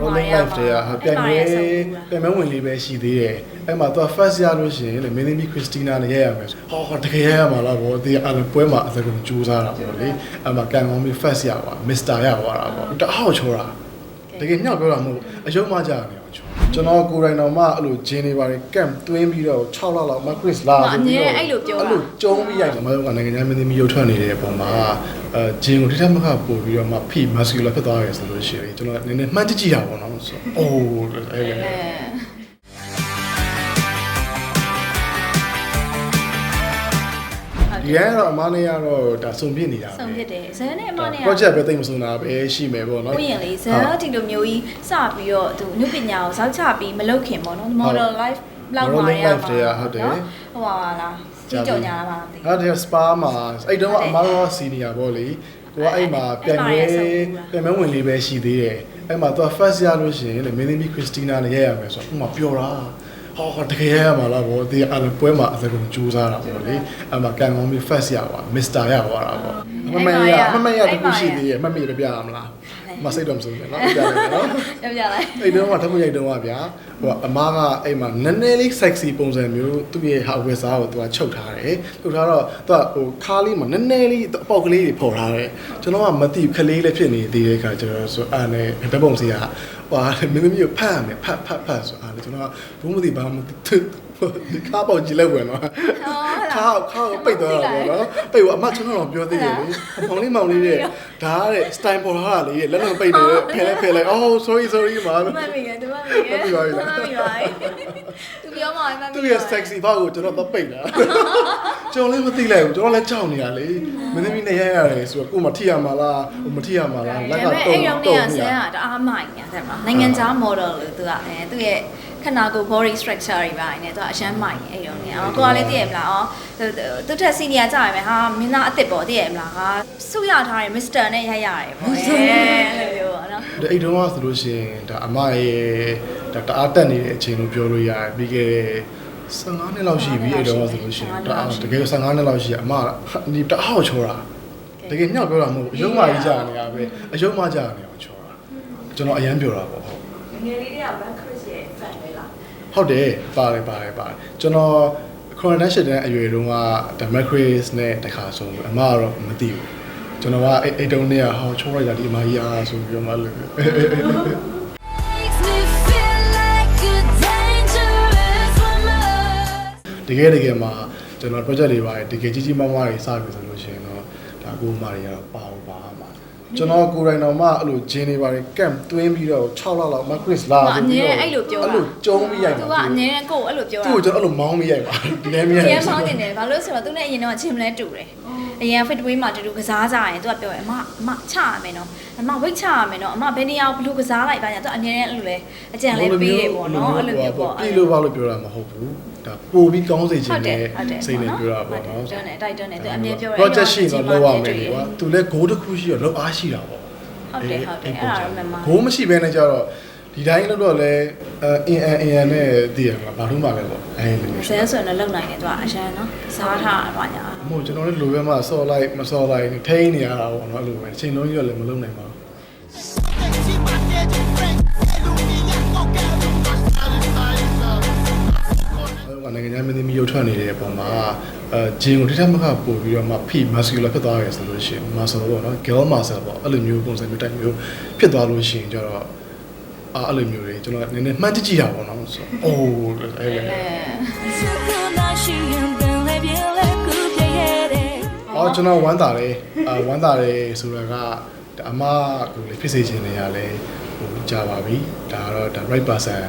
rolling life တွေကဟာပြန်ရွေးပြန်မဝင်လေးပဲရှိသေးတယ်အဲ့မှာသူက first ရလို့ရှိရင်လေမင်းသမီးခရစ်စတီနာနဲ့ရရမယ်ဟောဟောတကယ်ရရမှာလားဗောဒီအဲ့လိုပွဲမှာအစကုန်ကြိုးစားတာဗောလေအဲ့မှာကန်ကောင်းပြီး first ရပါ Mr. ရပါတာဗောတအားချောတာတကယ်ညောက်ပြောတာမဟုတ်အယုံမှကြာနေအောင်ချော ကျွန်တော်ကိုယ်တိုင်တော့မှအဲ့လိုဂျင်းနေပါတယ်ကမ်တွင်းပြီးတော့6လလောက်မခရစ်လာအဲ့လိုကျုံးပြီးရိုက်တယ်မဟုတ်ကနိုင်ငံခြားမင်းသမီးရုပ်ထွက်နေတဲ့အပေါ်မှာအဲဂျင်းကိုထိထက်မခပို့ပြီးတော့မှဖိ muscular ဖြစ်သွားရဆိုလို့ရှိရင်ကျွန်တော်နည်းနည်းမှန်းကြည့်ကြည့်တာပေါ့နော်ဆိုအိုးအဲ့လေ ဒီရတော့အမနဲ့ကတော့ဒါစုံပြစ်နေတာဆုံးဖြစ်တယ်ဇန်နဲ့အမနဲ့ project ပဲတိတ်မစုံတာပဲရှိမယ်ပေါ့နော်ကိုရင်လေးဇန်ဒီလိုမျိုးကြီးစပြီးတော့သူအနုပညာကိုဇောက်ချပြီးမလုပ်ခင်ပေါ့နော် model life လောက်ပါရဟိုပါလားကြီးကြော်ညာလားမသိဟာဒီစပါမှာအဲ့တုန်းကအမတို့စီနီယာပေါ့လေကိုကအဲ့မှာပြန်ရွေးပြန်မဝင်လေးပဲရှိသေးတယ်အဲ့မှာသူက first ရလို့ရှိရင်လေမင်းသမီးခရစ်စတီနာနဲ့ရရမယ်ဆိုတော့ဥမာပျော်တာ ဟောတကယ်ရရမှာလားဗောဒီအဲ့လိုပွဲမှာအစကုန်ကြိုးစားတာဗောလေအဲ့မှာကန်ကောင်းပြီး first ရပါ Mr. ရပါတာဗောမမရမမရတခုရှိသေးရဲ့မမေ့ပြရမလား မစိတ်တော့မစိုးဘူးနော်ပြရတယ်နော်ပြပြလိုက်အဲ့တုန်းကဓာတ်ပုံရိုက်တုန်းကဗျာဟိုအမားကအဲ့မှာနည်းနည်းလေး sexy ပုံစံမျိုးသူ့ရဲ့ဟာဝက်စားကိုသူကချုပ်ထားတယ်ချုပ်ထားတော့သူကဟိုခါလေးမှာနည်းနည်းလေးအပေါက်ကလေးတွေပေါ်ထားတယ်ကျွန်တော်ကမသိဘူးခလေးလေးဖြစ်နေသေးတဲ့အခါကျတော့ဆိုအားနဲ့ဓာတ်ပုံစီကဟိုမင်းသမီးကိုဖတ်ရမယ်ဖတ်ဖတ်ဖတ်ဆိုအားလေကျွန်တော်ကဘူးမသိဘာမှဒီ ခါပေါက်ကြည့်လိုက်ဝင်တော့ခါခါပိတ်သွားတာပေါ့နော်ပိတ်ကအမကျွန်တော်တော့ပြောသေးတယ်လေမောင်လေးမောင်လေးတဲ့ဒါကတဲ့ style ပေါ်ထားတာလေလက်လုံးပိတ်တယ်ဖယ်လိုက်ဖယ်လိုက် oh sorry sorry ပါမမိငယ်သူမမိငယ်မမိပါသူပြောမှမမိသူ့ရဲ့ sexy ဘောက်ကိုကျွန်တော်တော့ပိတ်တာကျွန်တော်လည်းမသိလိုက်ဘူးကျွန်တော်လည်းကြောက်နေတာလေမင်းသမီးနဲ့ရရတယ်ဆိုတော့ကိုယ်မထိရမှာလားဟိုမထိရမှာလားလက်ကဒါပေမဲ့တုံအဲ့ရောင်တုံနေရနေဆရန်းကတအားမိုင်ညာတဲ့မှာနိုင်ငံခြား model လို့သူကအဲသူ့ရဲ့ ခနာကို body structure တွေပါနေသူကအရန်မိုင်အဲ့ရောင်နေအော်ကိုကလည်းသိရမလားအော်သူတက် senior ကြရမယ်ဟာမင်းသားအစ်စ်ပေါ့သိရမလားဟာစုရထားတယ် Mr နဲ့ရရတယ်ပေါ့အဲအဲ့လိုမျိုးပေါ့နော်ဒီအိတ်တုံးကဆိုလို့ရှိရင်ဒါအမရဲ့ဒါတအားတက်နေတဲ့အချိန်လို့ပြောလို့ရတယ်ပြီးခဲ့တဲ့15နှစ်လောက်ရှိပြီအဲ့တုံးကဆိုလို့ရှိရင်တအားတကယ်15နှစ်လောက်ရှိရအမဒီတအားချောတာတကယ်ညောက်ပြောတာမဟုတ်ဘူးအယုံမကြီးကြာနေရပဲအယုံမကြာနေအောင်ချောတာကျွန်တော်အရန်ပြောတာပေါ့ဟုတ် ငယ်လေးတွေက Van Chris ရဲ့ fan ပဲလားဟုတ်တယ်ပါတယ်ပါတယ်ပါတယ်ကျွန်တော် coronation တဲ့အရွယ်တုန်းက democracy နဲ့တခါဆုံးအမကတော့မသိဘူးကျွန်တော်ကအဲ့အဲ့တုန်းကဟောချိုးလိုက်တာဒီအမကြီးအားဆိုပြီးတော့မှလို့ Makes me feel like a dangerous woman. တကယ်တကယ်မှာကျွန်တော် project တွေပါတယ်တကယ်ကြီးကြီးမားမားတွေစပြီဆိုလို့ရှိရင်တော့ဒါကိုအမတွေကတော့ပါအောင်ပါမှာ ကျွန်တော်ကိုယ်တိုင်တော့မှအဲ့လိုဂျင်းနေပါတယ်ကမ်တွင်းပြီးတော့6လလောက်မခရစ်လာအမြဲအဲ့လိုပြောတာအဲ့လိုကျုံးပြီးရိုက်သူတာကအမြဲကိုအဲ့လိုပြောတာသူ့ကိုကျွန်တော်အဲ့လိုမောင်းပြီးရိုက်ပါဒီလည်းမရိုက်ရဘူးန်ဖောင်းနေတယ်ဘာလို့လဲဆိုတော့သူနဲ့အရင်တော့ချင်းမလဲတူတယ်အရင် fit way မှာတူတူကစားကြရင်သူကပြောတယ်အမအမချရမယ်နော်အမ weight ချရမယ်နော်အမဘယ်နေရာဘလို့ကစားလိုက်ပါညာသူအမြဲအဲ့လိုလဲအကြံလဲပေးတယ်ပေါ့နော်အဲ့လိုမျိုးပေါ့ပြီလို့ဘာလို့ပြောတာမဟုတ်ဘူး ဒါပို့ပြီးကောင်းစေချဟုင်တ်တယ်တဲ့ဟုတ်တယ်စိတ်နဲ့ပြောတာပေါ့နော်တွန်းတယ်တိုက်တွန်းတယ်သူအမြဲပြောတယ် project ရှိတော့လောက်ရမယ်လေကွာသူလည်း goal တစ်ခုရှိတော့လောက်အားရှိတာပေါ့ဟုတ်တယ်ဟုတ်တယ်အဲ့ဒါတော့မှန်ပါ goal မရှိဘဲနဲ့ကြတော့ဒီတိုင်းလို့တော့လဲအင်အန်အင်နဲ့တည်ရမှာဘာလို့မှလဲပေါ့အဲလိုမျိုးဆဲဆိုရင်လည်းလုံနိုင်တယ်သူကအရန်နော်စားထားတာပါညာမဟုတ်ကျွန်တော်လည်းလိုပဲမှဆော့လိုက်မဆော့လိုက်ထိန်းနေရတာပေါ့နော်အဲ့လိုပဲအချိန်လုံးကြီးတော့လည်းမလုံနိုင်ပါဘူး ထွက်နေတဲ့အပေါ်မှာအဲဂျင်းကိုထိထက်မခပို့ပြီးတော့မှဖိ muscular ဖြစ်သွားရဆိုလို့ရှိရင် muscle ပေါ့နော် girl muscle ပေါ့အဲ့လိုမျိုးပုံစံမျိုးတိုက်မျိုးဖြစ်သွားလို့ရှိရင်ကျတော့အာအဲ့လိုမျိုးတွေကျွန်တော်နည်းနည်းမှန်းကြည့်ကြည့်တာပေါ့နော်ဆိုအိုးအဲ့လေအဲအော်ကျွန်တော်ဝမ်းသာတယ်အာဝမ်းသာတယ်ဆိုတာကဒါအမကိုလေဖြစ်စေချင်နေရလဲဟို ကြာပါပြီဒါကတော့ဒါ right person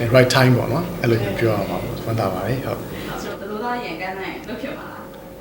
and right time ပေါ့နော်အဲ့လိုမျိုးပြောရမှာပေါ့ဝမ်းသာပါတယ်ဟုတ်ဆိုတော့တို့သားရန်ကန်းနိုင်လုတ်ဖြစ်ပါလား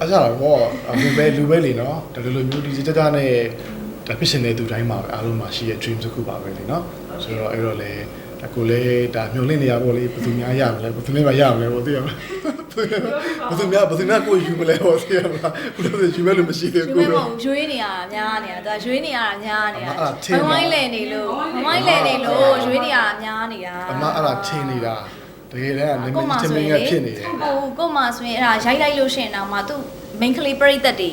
အဲ့ဒါတော့လူပဲလူပဲလေနော်ဒါလိုလိုမျိုးဒီကြကြနဲ့ဒါဖြစ်ရှင်တဲ့သူတိုင်းမှာပဲအားလုံးမှာရှိရဲ့ dream တစ်ခုပါပဲလေနော်ဆိုတော့အဲ့တော့လေဒါကိုလည်းဒါမျောလင့်နေရပေါ့လေဘယ်သူများရမလဲဘယ်သူနဲ့မှရမလဲပေါ့သိရမလားဘယ်သူများဘယ်သူများကိုယူမလဲပေါ့သိရမလားဘယ်လိုယူမဲ့လို့မရှိသေးရွှေဘူးမကိုဟုတ်ရွှေနေရတာများနေတာသူကရွှေနေရတာများနေတာအမအဲ့ဒါထင်ပါဝိုင်းလဲနေလို့ဝိုင်းလဲနေလို့ရွှေနေရတာများနေတာအမအဲ့ဒါထင်နေတာ တကယ်တမ်းကနည်းနည်းထင်မင်းကဖြစ်နေတယ်ဟုတ်ကို့မှာဆိုရင်အဲ့ဒါရိုက်လိုက်လို့ရှိရင်တော့မှသူ main ကလေးပြိသက်တွေ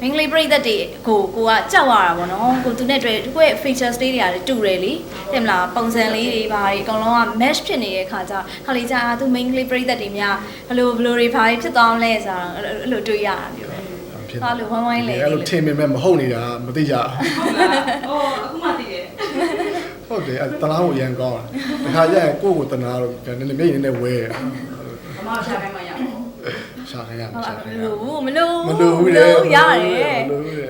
main ကလေးပြိသက်တွေကိုကိုကကြောက်ရတာပေါ့နော်ကိုသူနဲ့တွေ့ကိုယ့်ရဲ့ features လေးတွေကလည်းတူတယ်လေတင်မလားပုံစံလေးတွေဘာတွေအကုန်လုံးက match ဖြစ်နေတဲ့ခါကျခါလေးကျအာသူ main ကလေးပြိသက်တွေများဘယ်လိုဘယ်လိုတွေဘာတွေဖြစ်သွားမလဲဆိုတာအဲ့လိုတွေးရတာမျိုးပဲဖြစ်ဟာလို့ဝိုင်းဝိုင်းလဲအဲ့လိုထင်ပေမဲ့မဟုတ်နေတာမသိကြဟုတ်လားဟိုအခုမှသိတယ် ဘူး ဟုတ်တယ်အဲ့တလားကိုရန်ကောင်းတာတခါကျရင်ကိုယ့်ကိုတနာတော့နည်းနည်းမျက်ရည်နဲ့ဝဲအမရှာခိုင်းမှရအောင်ရှာခိုင်းရမဟုတ်ရှာလားမခိုင်းရလို့ဘူးမလို့မလိုဘူးလေရတယ်မလိုဘူးလေမလိုဘူးလေရတယ် Say